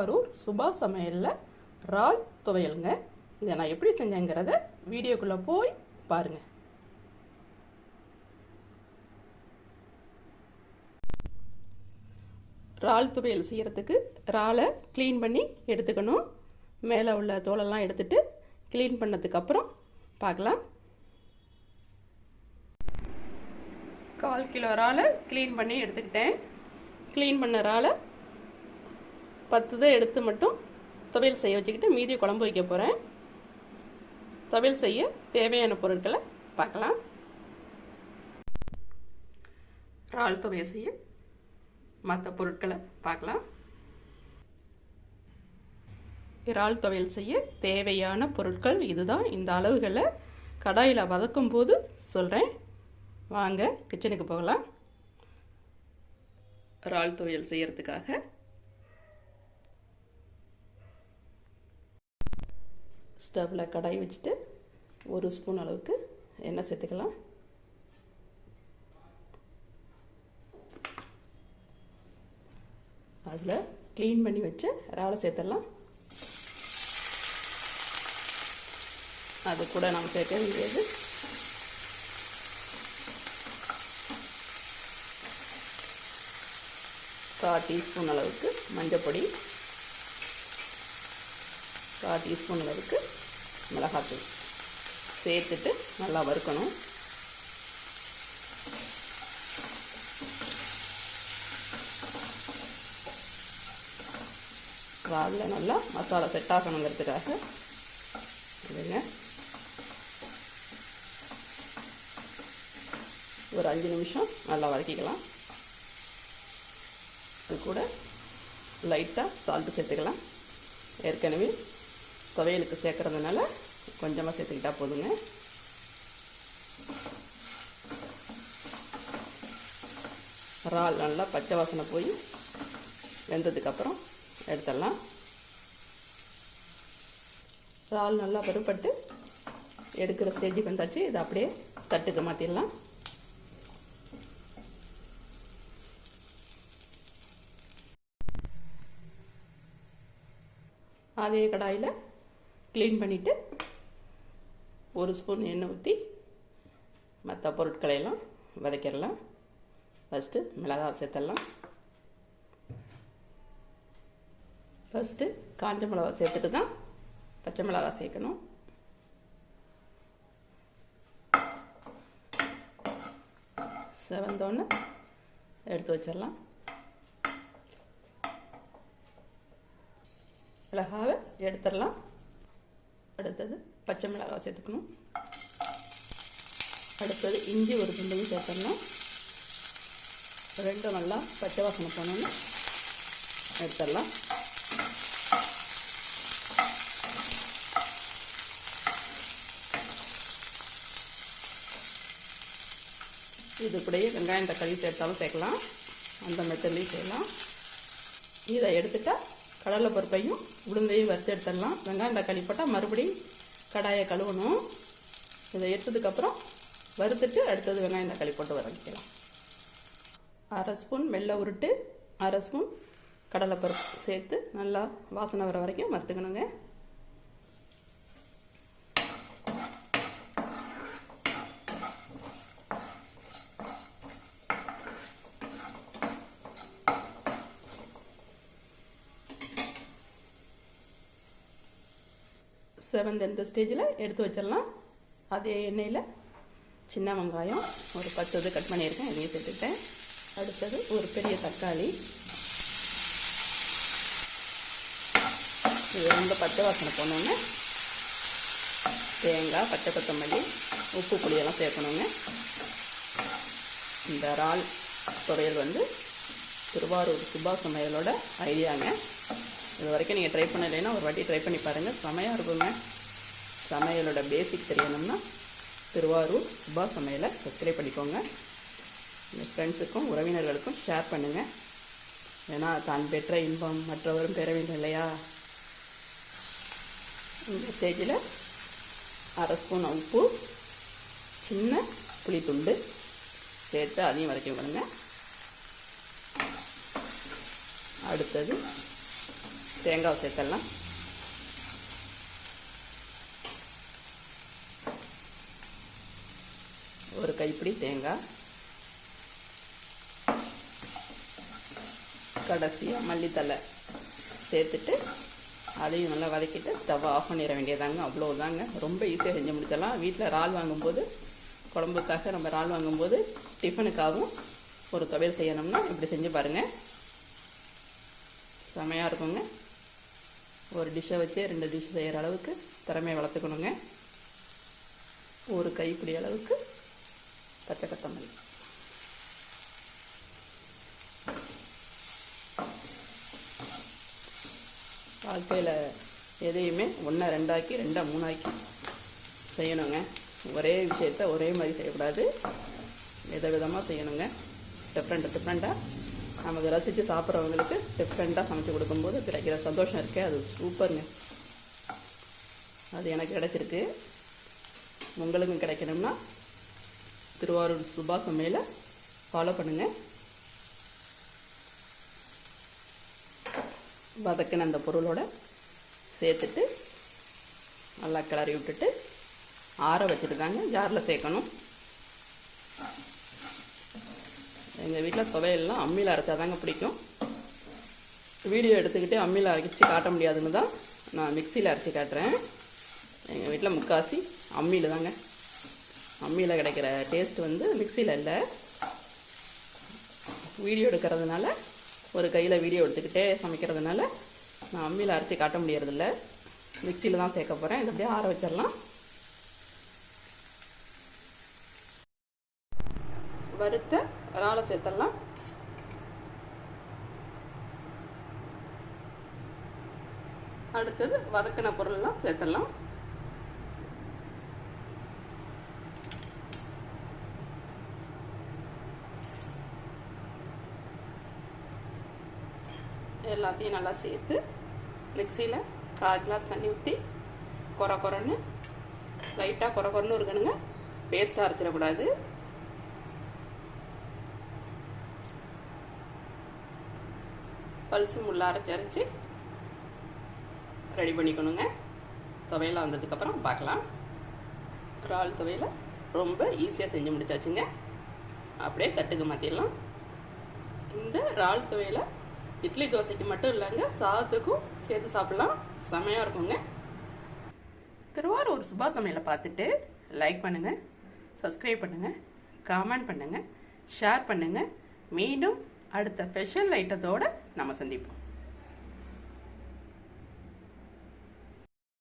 திருவாரூர் சுபா சமையலில் ராய் துவையலுங்க. இதை நான் எப்படி செஞ்சேங்கிறத வீடியோக்குள்ளே போய் பாருங்கள் இறால் துவையல் செய்கிறதுக்கு இறாலை க்ளீன் பண்ணி எடுத்துக்கணும். மேலே உள்ள தோலெல்லாம் எடுத்துட்டு க்ளீன் பண்ணதுக்கப்புறம் பார்க்கலாம். கால் கிலோ இறாலை க்ளீன் பண்ணி எடுத்துக்கிட்டேன். க்ளீன் பண்ண இறாலை பத்து தான் எடுத்து மட்டும் துவையல் செய்ய வச்சுக்கிட்டு மீதி குழம்பு வைக்க போகிறேன் துவையல் செய்ய தேவையான பொருட்களை பார்க்கலாம். இறால் துவையல் செய்ய மற்ற பொருட்களை பார்க்கலாம். இறால் துவையல் செய்ய தேவையான பொருட்கள் இதுதான். இந்த அளவுகளை கடாயில் வதக்கும் போது சொல்கிறேன் வாங்க கிச்சனுக்கு போகலாம். இறால் துவையல் செய்கிறதுக்காக ஸ்டவ்வில் கடாய் வச்சுட்டு ஒரு ஸ்பூன் அளவுக்கு எண்ணெய் சேர்த்துக்கலாம். அதில் க்ளீன் பண்ணி வச்ச இறாலை சேர்த்துடலாம். அது கூட நம்ம சேர்க்க வேண்டியது. கால் டீஸ்பூன் அளவுக்கு மஞ்சப்பொடி. கால் டீஸ்பூன் அளவுக்கு மிளகாத்தூள் சேர்த்துட்டு நல்லா வறுக்கணும். ராவில் நல்லா மசாலா செட் ஆகணுங்கிறதுக்காக இதுங்க ஒரு அஞ்சு நிமிஷம் நல்லா வதக்கிக்கலாம். அது கூட லைட்டாக சால்ட்டு சேர்த்துக்கலாம். ஏற்கனவே துவையலுக்கு சேர்க்குறதுனால கொஞ்சமாக சேர்த்துக்கிட்டா போதுங்க. இறால் நல்லா பச்சை வாசனை போய் வெந்ததுக்கப்புறம் எடுத்துடலாம். இறால் நல்லா பருப்பட்டு எடுக்கிற ஸ்டேஜுக்கு வந்தாச்சு. இதை அப்படியே தட்டுக்கு மாற்றிடலாம் அதே கடாயில் க்ளீன் பண்ணிவிட்டு ஒரு ஸ்பூன் எண்ணெய் ஊற்றி மற்ற பொருட்களையெல்லாம் வதக்கிடலாம். ஃபஸ்ட்டு மிளகாய் சேர்த்துடலாம். ஃபஸ்ட்டு காஞ்ச மிளகா சேர்த்துட்டு தான் பச்சை மிளகாய் சேர்க்கணும். செவந்தோன்னு எடுத்து வச்சிடலாம். மிளகாவை எடுத்துடலாம். அடுத்தது பச்சை மிளகாய் சேர்த்துக்கணும். அடுத்தது இஞ்சி ஒரு துண்டையும் சேர்த்துடணும். ரெண்டும் நல்லா பச்சை வாசனை போனோன்னு எடுத்துடலாம். இது கூடயே வெங்காயம் தக்காளி சேர்த்தாலும் சேர்க்கலாம். அந்த மெத்தட்லேயும் செய்யலாம் இதை எடுத்துட்டால் கடலை பருப்பையும் உளுந்தையும் வறுத்து எடுத்துடலாம். வெங்காயம் தக்காளி போட்டால் மறுபடியும் கடாயை கழுவணும். இதை எடுத்ததுக்கப்புறம் வறுத்துட்டு அடுத்தது வெங்காயம் தக்காளி போட்டு வதக்கிக்கலாம். அரை ஸ்பூன் வெள்ளை உருட்டு அரை ஸ்பூன் கடலைப்பருப்பு சேர்த்து நல்லா வாசனை வர வரைக்கும் வறுத்துக்கணுங்க. செவன்த் எந்த ஸ்டேஜில் எடுத்து வச்சிடலாம். அதே எண்ணெயில் சின்ன வெங்காயம் ஒரு பத்து இது கட் பண்ணியிருக்கேன் இதையும் சேர்த்துக்கிட்டேன். அடுத்தது ஒரு பெரிய தக்காளி. இது ரொம்ப பச்சை வாசனை போனோன்னு தேங்காய் பச்சை கொத்தமல்லி உப்பு புளியெல்லாம் சேர்க்கணுங்க. இந்த இறால் துவையல் வந்து திருவாரூர் சுபா சமையலோட ஐடியாங்க இது வரைக்கும் நீங்கள் ட்ரை பண்ணலைன்னா ஒரு வாட்டி ட்ரை பண்ணி பாருங்கள் செமையாக இருக்குங்க. சமையலோட பேசிக் தெரியணும்னா திருவாரூர் சுபா சமையலை சப்ஸ்கிரைப் பண்ணிக்கோங்க. உங்கள் ஃப்ரெண்ட்ஸுக்கும் உறவினர்களுக்கும் ஷேர் பண்ணுங்கள் ஏன்னா தான் பெற்ற இன்பம் மற்றவரும் பெற வேண்டும் இல்லையா? இந்த ஸ்டேஜில் அரை ஸ்பூன் உப்பு சின்ன புளித்துண்டு சேர்த்து அதையும் வரைக்கும் விடுங்க. அடுத்தது தேங்காவை சேர்த்துடலாம். ஒரு கைப்பிடி தேங்காய். கடைசியாக மல்லித்தலை சேர்த்துட்டு அதையும் நல்லா வதக்கிட்டு தவா ஆஃப் பண்ணிட வேண்டியதாங்க. அவ்வளோதாங்க ரொம்ப ஈஸியாக செஞ்சு முடிச்சிடலாம். வீட்டில் இறால் வாங்கும்போது குழம்புக்காக நம்ம இறால் வாங்கும்போது டிஃபனுக்காகவும் ஒரு துவையல் செய்யணும்னா இப்படி செஞ்சு பாருங்கள் செமையாக இருக்குங்க. ஒரு டிஷ்ஷை வச்சு ரெண்டு டிஷ் செய்கிற அளவுக்கு திறமையை வளர்த்துக்கணுங்க. ஒரு கைப்பிடி அளவுக்கு பச்சை கொத்தமல்லி. வாழ்க்கையில் எதையுமே ஒன்றா ரெண்டாக்கி ரெண்டாக மூணாக்கி செய்யணுங்க. ஒரே விஷயத்த ஒரே மாதிரி செய்யக்கூடாது. வித விதமாக செய்யணுங்க டிஃப்ரெண்ட் டிஃப்ரெண்ட்டாக நமக்கு ரசித்து சாப்பிட்றவங்களுக்கு டிஃப்ரெண்ட்டாக சமைச்சு கொடுக்கும்போது கிடைக்கிற சந்தோஷம் இருக்கே அது சூப்பருங்க அது எனக்கு கிடைச்சிருக்கு. உங்களுக்கும் கிடைக்கணும்னா திருவாரூர் சுபா சமையலை ஃபாலோ பண்ணுங்கள் வதக்கின அந்த பொருளோட சேர்த்துட்டு நல்லா கிளறி விட்டுட்டு ஆற வச்சுட்டு தாங்க ஜாரில் சேர்க்கணும். எங்கள் வீட்டில் துவையெல்லாம் அம்மியில் அரைச்சா தாங்க பிடிக்கும். வீடியோ எடுத்துக்கிட்டே அம்மியில் அரைச்சி காட்ட முடியாதுன்னு தான் நான் மிக்சியில் அரைச்சி காட்டுறேன். எங்கள் வீட்டில் முக்காசி அம்மியில் தாங்க. அம்மியில் கிடைக்கிற டேஸ்ட் வந்து மிக்சியில் இல்லை. வீடியோ எடுக்கிறதுனால ஒரு கையில் வீடியோ எடுத்துக்கிட்டே சமைக்கிறதுனால நான் அம்மியில் அரைச்சி காட்ட முடியறதில்ல. மிக்சியில் தான் சேர்க்க போகிறேன் இது அப்படியே ஆற வச்சிடலாம். வறுத்த இறாலை சேர்த்துடலாம். அடுத்தது வதக்கின பொருள்லாம் சேர்த்துடலாம். எல்லாத்தையும் நல்லா சேர்த்து மிக்சியில் கால் கிளாஸ் தண்ணி ஊற்றி குறை குறைன்னு லைட்டாக குறை குறைன்னு இருக்கணுங்க பேஸ்ட்டாக அரைச்சிடக்கூடாது. பல்சு முள்ளார அரைச்சி ரெடி பண்ணிக்கணுங்க. துவையெல்லாம் வந்ததுக்கப்புறம் பார்க்கலாம். இறால் துவையில் ரொம்ப ஈஸியாக செஞ்சு முடிச்சாச்சுங்க. அப்படியே தட்டுக்கு மாற்றிடலாம் இந்த இறால் துவையில் இட்லி தோசைக்கு மட்டும் இல்லைங்க சாதத்துக்கும் சேர்த்து சாப்பிட்லாம். செமையாக இருக்குங்க. திருவாரூர் சுபா சமையலை பார்த்துட்டு லைக் பண்ணுங்கள் சப்ஸ்கிரைப் பண்ணுங்கள் கமெண்ட் பண்ணுங்கள் ஷேர் பண்ணுங்கள் மீண்டும் அடுத்த ஸ்பெஷல் ஐட்டத்தோடு நம்ம சந்திப்போம்.